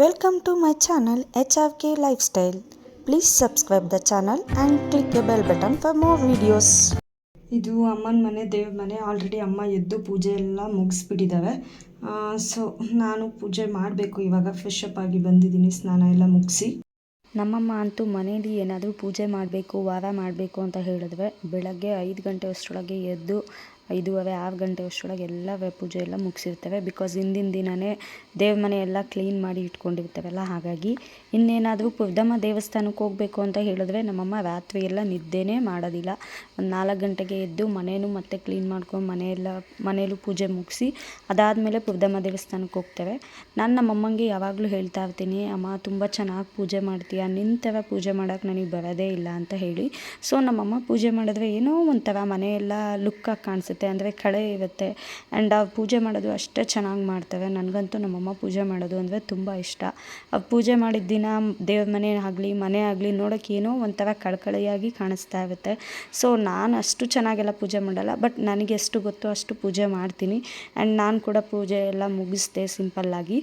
Welcome to my channel life Lifestyle. Please subscribe the channel and click the bell button for more videos. ಇದು ಅಮ್ಮನ ಮನೆ ದೇವ್ರ ಮನೆ. Already ಅಮ್ಮ ಎದ್ದು ಪೂಜೆ ಎಲ್ಲ ಮುಗಿಸ್ಬಿಟ್ಟಿದ್ದಾವೆ ಸೊ ನಾನು ಪೂಜೆ ಮಾಡಬೇಕು. ಇವಾಗ ಫ್ರೆಶ್ ಅಪ್ ಆಗಿ ಬಂದಿದ್ದೀನಿ. ಸ್ನಾನ ಎಲ್ಲ ಮುಗಿಸಿ. ನಮ್ಮಮ್ಮ ಅಂತೂ ಮನೇಲಿ ಏನಾದರೂ ಪೂಜೆ ಮಾಡಬೇಕು ವಾರ ಮಾಡಬೇಕು ಅಂತ ಹೇಳಿದ್ರೆ ಬೆಳಗ್ಗೆ ಐದು ಗಂಟೆ ಅಷ್ಟರೊಳಗೆ ಎದ್ದು ಐದೂವರೆ, ಆರು ಗಂಟೆ ಅಷ್ಟರೊಳಗೆ ಎಲ್ಲ ಪೂಜೆ ಎಲ್ಲ ಮುಗಿಸಿರ್ತೇವೆ. ಬಿಕಾಸ್ ಹಿಂದಿನ ದಿನವೇ ದೇವ್ರ ಮನೆ ಎಲ್ಲ ಕ್ಲೀನ್ ಮಾಡಿ ಇಟ್ಕೊಂಡಿರ್ತೇವಲ್ಲ, ಹಾಗಾಗಿ ಇನ್ನೇನಾದರೂ ಪುರ್ದಮ್ಮ ದೇವಸ್ಥಾನಕ್ಕೆ ಹೋಗಬೇಕು ಅಂತ ಹೇಳಿದ್ರೆ ನಮ್ಮಮ್ಮ ರಾತ್ರಿ ಎಲ್ಲ ನಿದ್ದೆನೇ ಮಾಡೋದಿಲ್ಲ. ಒಂದು ನಾಲ್ಕು ಗಂಟೆಗೆ ಎದ್ದು ಮನೇನು ಮತ್ತೆ ಕ್ಲೀನ್ ಮಾಡ್ಕೊಂಡು ಮನೆಯೆಲ್ಲ ಮನೇಲೂ ಪೂಜೆ ಮುಗಿಸಿ ಅದಾದಮೇಲೆ ಪುರ್ದಮ್ಮ ದೇವಸ್ಥಾನಕ್ಕೆ ಹೋಗ್ತೇವೆ. ನಾನು ನಮ್ಮಮ್ಮಂಗೆ ಯಾವಾಗಲೂ ಹೇಳ್ತಾ ಇರ್ತೀನಿ, ಅಮ್ಮ, ತುಂಬ ಚೆನ್ನಾಗಿ ಪೂಜೆ ಮಾಡ್ತೀಯಾ? ನಿಂತವ ಪೂಜೆ ಮಾಡೋಕ್ಕೆ ನನಗೆ ಬರೋದೇ ಇಲ್ಲ ಅಂತ ಹೇಳಿ. ಸೊ ನಮ್ಮಮ್ಮ ಪೂಜೆ ಮಾಡಿದ್ರೆ ಏನೋ ಒಂಥರ ಮನೆಯೆಲ್ಲ ಲುಕ್ಕಾಗಿ ಕಾಣಿಸುತ್ತೆ. ಅಂದರೆ ಕಳೆ ಇರುತ್ತೆ. ಆ್ಯಂಡ್ ಅವ್ರು ಪೂಜೆ ಮಾಡೋದು ಅಷ್ಟೇ ಚೆನ್ನಾಗಿ ಮಾಡ್ತೇವೆ. ನನಗಂತೂ ನಮ್ಮಮ್ಮ ಪೂಜೆ ಮಾಡೋದು ಅಂದರೆ ತುಂಬ ಇಷ್ಟ. ಅವ್ರು ಪೂಜೆ ಮಾಡಿದ ದಿನ ದೇವ್ರ ಮನೆ ಆಗಲಿ ಮನೆ ಆಗಲಿ ನೋಡೋಕೆ ಏನೋ ಒಂಥರ ಕಳಕಳಿಯಾಗಿ ಕಾಣಿಸ್ತಾ ಇರುತ್ತೆ. ಸೊ ನಾನು ಅಷ್ಟು ಚೆನ್ನಾಗೆಲ್ಲ ಪೂಜೆ ಮಾಡಲ್ಲ ಬಟ್ ನನಗೆ ಎಷ್ಟು ಗೊತ್ತೋ ಅಷ್ಟು ಪೂಜೆ ಮಾಡ್ತೀನಿ. ಆ್ಯಂಡ್ ನಾನು ಕೂಡ ಪೂಜೆ ಎಲ್ಲ ಮುಗಿಸ್ದೆ ಸಿಂಪಲ್ಲಾಗಿ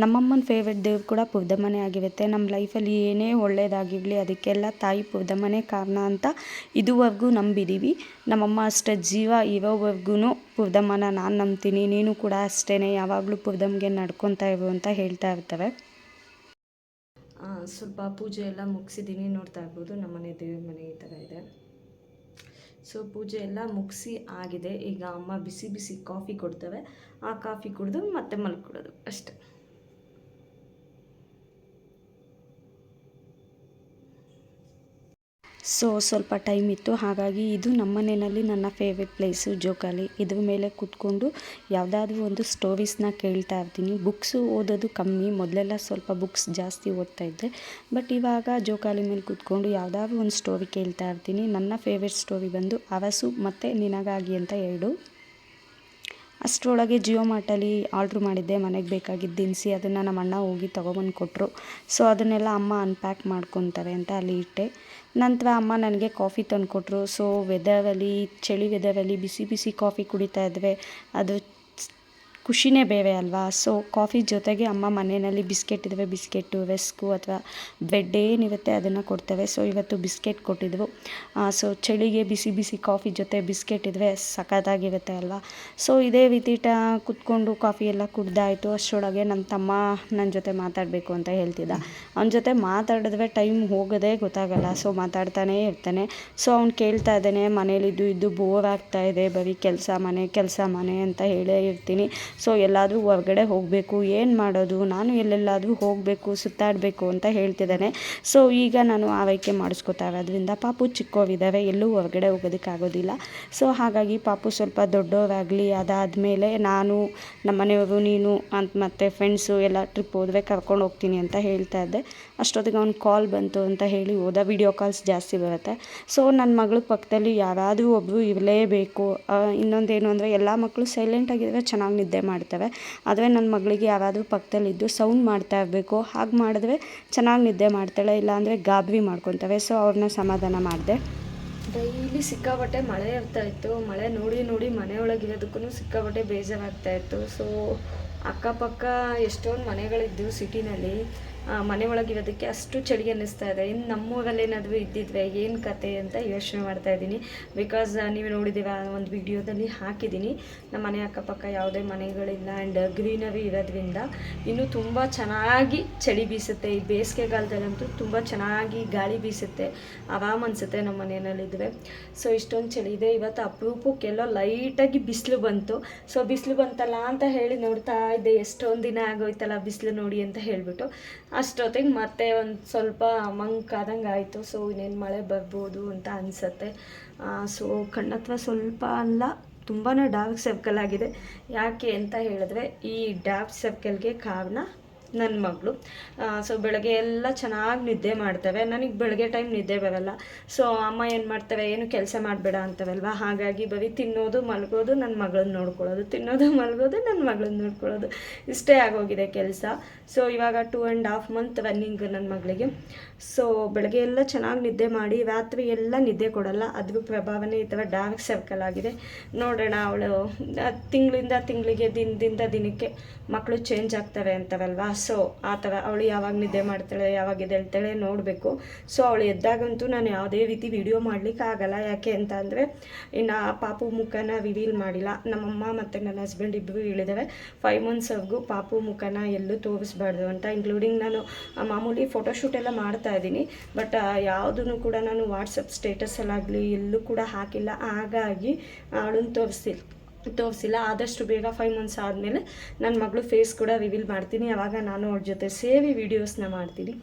ನಮ್ಮಮ್ಮನ ಫೇವ್ರೆಟ್ ದೇವ್ರು ಕೂಡ ಪುರ್ದಮ್ಮನೆ ಆಗಿರುತ್ತೆ. ನಮ್ಮ ಲೈಫಲ್ಲಿ ಏನೇ ಒಳ್ಳೆಯದಾಗಿರಲಿ ಅದಕ್ಕೆಲ್ಲ ತಾಯಿ ಪುರ್ದಮ್ಮನೆ ಕಾರಣ ಅಂತ ಇದುವರೆಗೂ ನಂಬಿದ್ದೀವಿ ನಮ್ಮಮ್ಮ ಅಷ್ಟೇ ಜೀವ ಇರೋವರೆಗೂ ಪುರ್ದಮ್ಮನ ನಾನು ನಂಬ್ತೀನಿ. ನೀನು ಕೂಡ ಅಷ್ಟೇ ಯಾವಾಗಲೂ ಪುರ್ದಮ್ಗೆ ನಡ್ಕೊತಾ ಇರು ಅಂತ ಹೇಳ್ತಾ ಇರ್ತವೆ. ಸ್ವಲ್ಪ ಪೂಜೆ ಎಲ್ಲ ಮುಗಿಸಿದ್ದೀನಿ ನೋಡ್ತಾ ಇರ್ಬೋದು. ನಮ್ಮನೆ ದೇವ್ರ ಮನೆ ಈ ಥರ ಇದೆ. ಸೊ ಪೂಜೆ ಎಲ್ಲ ಮುಗಿಸಿ ಆಗಿದೆ. ಈಗ ಅಮ್ಮ ಬಿಸಿ ಬಿಸಿ ಕಾಫಿ ಕೊಡ್ತವೆ. ಆ ಕಾಫಿ ಕುಡಿದು ಮತ್ತೆ ಮಲ್ಕೊಡೋದು ಅಷ್ಟೆ. ಸೊ, ಸ್ವಲ್ಪ ಟೈಮ್ ಇತ್ತು. ಹಾಗಾಗಿ ಇದು ನಮ್ಮ ಮನೆಯಲ್ಲಿ ನನ್ನ ಫೇವ್ರೆಟ್ ಪ್ಲೇಸು ಜೋಕಾಲಿ. ಇದ್ರ ಮೇಲೆ ಕೂತ್ಕೊಂಡು ಯಾವುದಾದ್ರೂ ಒಂದು ಸ್ಟೋರೀಸ್ನ ಕೇಳ್ತಾ ಇರ್ತೀನಿ. ಬುಕ್ಸು ಓದೋದು ಕಮ್ಮಿ. ಮೊದಲೆಲ್ಲ ಸ್ವಲ್ಪ ಬುಕ್ಸ್ ಜಾಸ್ತಿ ಓದ್ತಾ ಇದ್ದೆ. ಬಟ್ ಇವಾಗ ಜೋಕಾಲಿ ಮೇಲೆ ಕೂತ್ಕೊಂಡು ಯಾವುದಾದ್ರೂ ಒಂದು ಸ್ಟೋರಿ ಕೇಳ್ತಾ ಇರ್ತೀನಿ. ನನ್ನ ಫೇವ್ರೆಟ್ ಸ್ಟೋರಿ ಬಂದು ಅವಸು ಮತ್ತು ನಿನಗಾಗಿ ಅಂತ ಎರಡು. ಅಷ್ಟರೊಳಗೆ ಜಿಯೋ ಮಾರ್ಟಲ್ಲಿ ಆರ್ಡ್ರ್ ಮಾಡಿದ್ದೆ. ಮನೆಗೆ ಬೇಕಾಗಿದ್ದು ದಿನಸಿ ಅದನ್ನು ನಮ್ಮ ಅಣ್ಣ ಹೋಗಿ ತೊಗೊಬಂದು ಕೊಟ್ಟರು ಸೊ, ಅದನ್ನೆಲ್ಲ ಅಮ್ಮ ಅನ್ಪ್ಯಾಕ್ ಮಾಡ್ಕೊತಾರೆ ಅಂತ ಅಲ್ಲಿ ಇಟ್ಟೆ. ನಂತರ ಅಮ್ಮ ನನಗೆ ಕಾಫಿ ತಂದುಕೊಟ್ರು. ಸೊ ವೆದರಲ್ಲಿ ಚಳಿ ವೆದರಲ್ಲಿ ಬಿಸಿ ಬಿಸಿ ಕಾಫಿ ಕುಡಿತಾ ಇದ್ದರೆ ಅದು ಖುಷಿನೇ ಬೇರೆ ಅಲ್ವಾ? ಸೊ ಕಾಫಿ ಜೊತೆಗೆ ಅಮ್ಮ ಮನೆಯಲ್ಲಿ ಬಿಸ್ಕೆಟ್ ಇದ್ದಾವೆ ಬಿಸ್ಕೆಟ್ಟು ವೆಸ್ಕು ಅಥವಾ ಬ್ರೆಡ್ ಏನಿರುತ್ತೆ ಅದನ್ನು ಕೊಡ್ತೇವೆ. ಸೊ ಇವತ್ತು ಬಿಸ್ಕೆಟ್ ಕೊಟ್ಟಿದ್ವು. ಸೊ ಚಳಿಗೆ ಬಿಸಿ ಬಿಸಿ ಕಾಫಿ ಜೊತೆ ಬಿಸ್ಕೆಟ್ ಇದ್ದರೆ ಸಖತ್ತಾಗಿರುತ್ತೆ ಅಲ್ವಾ? ಸೊ ಇದೇ ರೀತಿ ಟ ಕುತ್ಕೊಂಡು ಕಾಫಿ ಎಲ್ಲ ಕುಡ್ದಾಯಿತು. ಅಷ್ಟರೊಳಗೆ ನನ್ನ ತಮ್ಮ ನನ್ನ ಜೊತೆ ಮಾತಾಡಬೇಕು ಅಂತ ಹೇಳ್ತಿದ್ದ. ಅವನ ಜೊತೆ ಮಾತಾಡಿದ್ರೆ ಟೈಮ್ ಹೋಗೋದೇ ಗೊತ್ತಾಗಲ್ಲ. ಸೊ ಮಾತಾಡ್ತಾನೇ ಇರ್ತಾನೆ. ಸೊ ಅವ್ನು ಕೇಳ್ತಾ ಇದ್ದಾನೆ, ಮನೇಲಿದ್ದು ಇದ್ದು ಬೋರ್ ಆಗ್ತಾ ಇದೆ. ಬರೀ ಕೆಲಸ ಮನೆ ಕೆಲಸ ಮನೆ ಅಂತ ಹೇಳೇ ಇರ್ತೀನಿ. ಸೊ ಎಲ್ಲಾದರೂ ಹೊರಗಡೆ ಹೋಗಬೇಕು, ಏನು ಮಾಡೋದು, ನಾನು ಎಲ್ಲೆಲ್ಲಾದರೂ ಹೋಗಬೇಕು, ಸುತ್ತಾಡಬೇಕು ಅಂತ ಹೇಳ್ತಿದ್ದಾನೆ. ಸೊ ಈಗ ನಾನು ಆರೈಕೆ ಮಾಡಿಸ್ಕೊತಾ ಇರೋದ್ರಿಂದ ಪಾಪು ಚಿಕ್ಕವರಿದ್ದಾರೆ ಎಲ್ಲೂ ಹೊರಗಡೆ ಹೋಗೋದಕ್ಕಾಗೋದಿಲ್ಲ ಸೊ ಹಾಗಾಗಿ ಪಾಪು ಸ್ವಲ್ಪ ದೊಡ್ಡವರಾಗಲಿ ಅದಾದಮೇಲೆ ನಾನು, ನಮ್ಮ ಮನೆಯವರು, ನೀನು ಅಂತ ಮತ್ತು ಫ್ರೆಂಡ್ಸು ಎಲ್ಲ ಟ್ರಿಪ್ ಹೋದ್ರೆ ಕರ್ಕೊಂಡು ಹೋಗ್ತೀನಿ ಅಂತ ಹೇಳ್ತಾ ಇದ್ದೆ. ಅಷ್ಟೊತ್ತಿಗೆ ಅವ್ನು ಕಾಲ್ ಬಂತು ಅಂತ ಹೇಳಿ ಹೋದ ವಿಡಿಯೋ ಕಾಲ್ಸ್ ಜಾಸ್ತಿ ಬರುತ್ತೆ. ಸೊ ನನ್ನ ಮಗಳ ಪಕ್ಕದಲ್ಲಿ ಯಾರಾದರೂ ಒಬ್ಬರು ಇರಲೇಬೇಕು. ಇನ್ನೊಂದೇನು ಅಂದರೆ ಎಲ್ಲ ಮಕ್ಕಳು ಸೈಲೆಂಟ್ ಆಗಿದ್ರೆ ಚೆನ್ನಾಗಿ ನಿದ್ದೆ ಮಾಡ್ತವೆ. ಆದರೆ ನನ್ನ ಮಗಳಿಗೆ ಯಾರಾದರೂ ಪಕ್ಕದಲ್ಲಿದ್ದು ಸೌಂಡ್ ಮಾಡ್ತಾ ಇರಬೇಕು. ಹಾಗೆ ಮಾಡಿದ್ರೆ ಚೆನ್ನಾಗಿ ನಿದ್ದೆ ಮಾಡ್ತಾಳೆ, ಇಲ್ಲಾಂದರೆ ಗಾಬರಿ ಮಾಡ್ಕೊತವೆ. ಸೊ ಅವ್ರನ್ನ ಸಮಾಧಾನ ಮಾಡಿದೆ. ಡೈಲಿ ಸಿಕ್ಕಾಪಟ್ಟೆ ಮಳೆ ಇರ್ತಾ ಇತ್ತು. ಮಳೆ ನೋಡಿ ನೋಡಿ ಮನೆಯೊಳಗಿರೋದಕ್ಕೂ ಸಿಕ್ಕಾಪಟ್ಟೆ ಬೇಜಾರಾಗ್ತಾ ಇತ್ತು. ಸೊ ಅಕ್ಕಪಕ್ಕ ಎಷ್ಟೊಂದು ಮನೆಗಳಿದ್ದವು ಸಿಟಿನಲ್ಲಿ ಮನೆ ಒಳಗಿರೋದಕ್ಕೆ ಅಷ್ಟು ಚಳಿ ಅನ್ನಿಸ್ತಾ ಇದೆ. ಇನ್ನು ನಮ್ಮೂರಲ್ಲಿ ಏನಾದರೂ ಏನು ಕತೆ ಅಂತ ಯೋಚನೆ ಮಾಡ್ತಾ ಇದ್ದೀನಿ. ಬಿಕಾಸ್ ನೀವು ನೋಡಿದ್ದೀರ ಒಂದು ವಿಡಿಯೋದಲ್ಲಿ ಹಾಕಿದ್ದೀನಿ. ನಮ್ಮ ಮನೆ ಅಕ್ಕಪಕ್ಕ ಯಾವುದೇ ಮನೆಗಳಿಲ್ಲ ಆ್ಯಂಡ್ ಗ್ರೀನರಿ ಇರೋದ್ರಿಂದ ಇನ್ನೂ ತುಂಬ ಚೆನ್ನಾಗಿ ಚಳಿ ಬೀಸುತ್ತೆ. ಈ ಬೇಸಿಗೆಗಾಲದಲ್ಲಂತೂ ತುಂಬ ಚೆನ್ನಾಗಿ ಗಾಳಿ ಬೀಸುತ್ತೆ. ಆರಾಮ್ ಅನಿಸುತ್ತೆ ನಮ್ಮ ಮನೆಯಲ್ಲಿದ್ದರೆ ಸೊ ಇಷ್ಟೊಂದು ಚಳಿ ಇದೆ. ಇವತ್ತು ಅಪರೂಪಕ್ಕೆಲ್ಲೋ ಲೈಟಾಗಿ ಬಿಸಿಲು ಬಂತು. ಸೊ ಬಿಸಿಲು ಬಂತಲ್ಲ ಅಂತ ಹೇಳಿ ನೋಡ್ತಾ ಇದ್ದೆ. ಎಷ್ಟೊಂದು ದಿನ ಆಗೋಯ್ತಲ್ಲ ಬಿಸಿಲು ನೋಡಿ ಅಂತ ಹೇಳಿಬಿಟ್ಟು. ಅಷ್ಟೊತ್ತಿಗೆ ಮತ್ತೆ ಒಂದು ಸ್ವಲ್ಪ ಮಂಕಾದಂಗೆ ಆಯಿತು. ಸೊ ಇನ್ನೇನು ಮಳೆ ಬರ್ಬೋದು ಅಂತ ಅನಿಸತ್ತೆ. ಸೊ ಕಣ್ಣತ್ವ ಸ್ವಲ್ಪ ಅಲ್ಲ ತುಂಬಾ ಡಾರ್ಕ್ ಸರ್ಕಲ್ ಆಗಿದೆ. ಯಾಕೆ ಅಂತ ಹೇಳಿದ್ರೆ, ಈ ಡಾರ್ಕ್ ಸರ್ಕಲ್ಗೆ ಕಾರಣ ನನ್ನ ಮಗಳು. ಸೊ ಬೆಳಗ್ಗೆ ಎಲ್ಲ ಚೆನ್ನಾಗಿ ನಿದ್ದೆ ಮಾಡ್ತವೆ. ನನಗೆ ಬೆಳಗ್ಗೆ ಟೈಮ್ ನಿದ್ದೆ ಬರಲ್ಲ. ಸೊ ಅಮ್ಮ ಏನು ಮಾಡ್ತವೆ? ಏನು ಕೆಲಸ ಮಾಡಬೇಡ ಅಂತವಲ್ವ? ಹಾಗಾಗಿ ಬರೀ ತಿನ್ನೋದು, ಮಲಗೋದು ನನ್ನ ಮಗಳನ್ನ ನೋಡ್ಕೊಳ್ಳೋದು. ತಿನ್ನೋದು, ಮಲಗೋದು ನನ್ನ ಮಗಳನ್ನ ನೋಡ್ಕೊಳ್ಳೋದು. ಇಷ್ಟೇ ಆಗೋಗಿದೆ ಕೆಲಸ. ಸೊ ಇವಾಗ two and half month running ನನ್ನ ಮಗಳಿಗೆ. ಸೊ ಬೆಳಗ್ಗೆ ಎಲ್ಲ ಚೆನ್ನಾಗಿ ನಿದ್ದೆ ಮಾಡಿ, ರಾತ್ರಿ ಎಲ್ಲ ನಿದ್ದೆ ಕೊಡಲ್ಲ. ಅದ್ರ ಪ್ರಭಾವನೇ ಈ ಥರ ಡಾರ್ಕ್ ಸರ್ಕಲ್ ಆಗಿದೆ. ನೋಡೋಣ ಅವಳು. ತಿಂಗಳಿಂದ ತಿಂಗಳಿಗೆ, ದಿನದಿಂದ ದಿನಕ್ಕೆ ಮಕ್ಕಳು ಚೇಂಜ್ ಆಗ್ತವೆ ಅಂತವಲ್ವಾ? ಸೊ, ಆ ಥರ ಅವಳು ಯಾವಾಗ ನಿದ್ದೆ ಮಾಡ್ತಾಳೆ, ಯಾವಾಗ ಎದ್ದೇಳ್ತಾಳೆ ನೋಡಬೇಕು. ಸೊ, ಅವಳು ಎದ್ದಾಗಂತೂ ನಾನು ಯಾವುದೇ ರೀತಿ ವಿಡಿಯೋ ಮಾಡ್ಲಿಕ್ಕೆ ಆಗಲ್ಲ. ಯಾಕೆ ಅಂತ ಅಂದರೆ, ಇನ್ನು ಆ ಪಾಪು ಮುಖನ ರಿವೀಲ್ ಮಾಡಿಲ್ಲ. ನಮ್ಮಮ್ಮ ಮತ್ತು ನನ್ನ ಹಸ್ಬೆಂಡ್ ಇಬ್ಬರು ಹೇಳಿದ್ದಾರೆ ಫೈವ್ ಮಂತ್ಸ್ವರೆಗೂ ಪಾಪು ಮುಖನ ಎಲ್ಲೂ ತೋರಿಸ್ಬಾರ್ದು ಅಂತ ಇನ್ಕ್ಲೂಡಿಂಗ್ ನಾನು ಮಾಮೂಲಿ ಫೋಟೋಶೂಟ್ ಎಲ್ಲ ಮಾಡ್ತಾ ಇದ್ದೀನಿ. ಬಟ್ ಯಾವುದನ್ನು ಕೂಡ ನಾನು ವಾಟ್ಸಪ್ ಸ್ಟೇಟಸಲ್ಲಾಗಲಿ ಎಲ್ಲೂ ಕೂಡ ಹಾಕಿಲ್ಲ. ಹಾಗಾಗಿ, ಅವಳನ್ನು ತೋರಿಸ್ತಿಲ್ಲ ತೋರಿಸಿಲ್ಲ, ಆದಷ್ಟು ಬೇಗ ಫೈವ್ ಮಂತ್ಸ್ ಆದಮೇಲೆ ನನ್ನ ಮಗಳು ಫೇಸ್ ಕೂಡ ರಿವೀಲ್ ಮಾಡ್ತೀನಿ. ಆವಾಗ ನಾನು ಅವ್ರ ಜೊತೆ ಸೇರಿ ವೀಡಿಯೋಸ್ನ ಮಾಡ್ತೀನಿ.